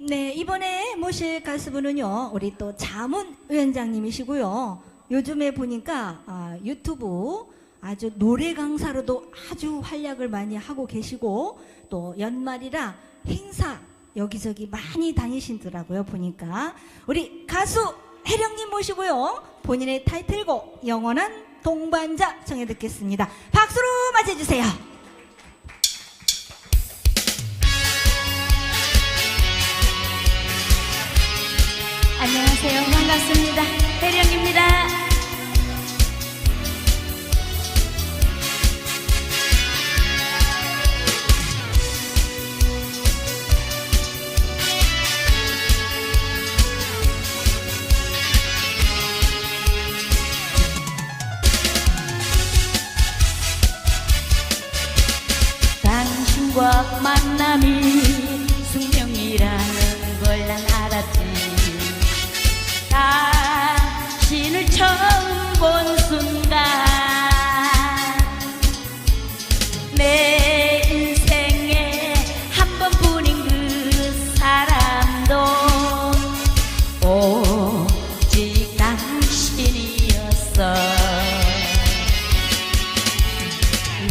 네, 이번에 모실 가수분은요, 우리 또 자문 위원장님이시고요. 요즘에 보니까 아, 유튜브 아주 노래 강사로도 아주 활약을 많이 하고 계시고 또 연말이라 행사 여기저기 많이 다니시더라고요, 보니까. 우리 가수 혜령님 모시고요. 본인의 타이틀곡 영원한 동반자 청해 듣겠습니다. 박수로 맞이해주세요.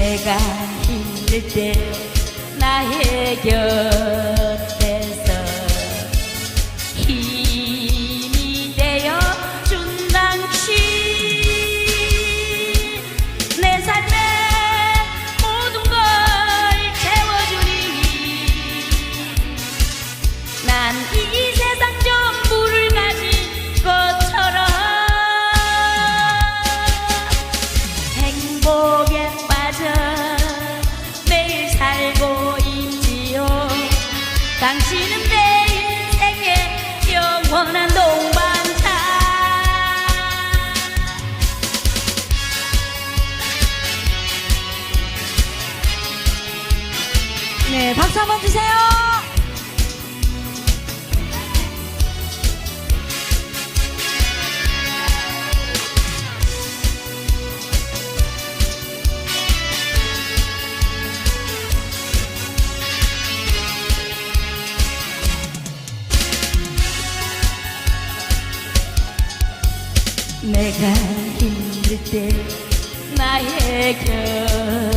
내가 힘들 때 나의 곁 네, 박수 한번 주세요. 내가 힘들 때 나의 곁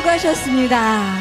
수고하셨습니다.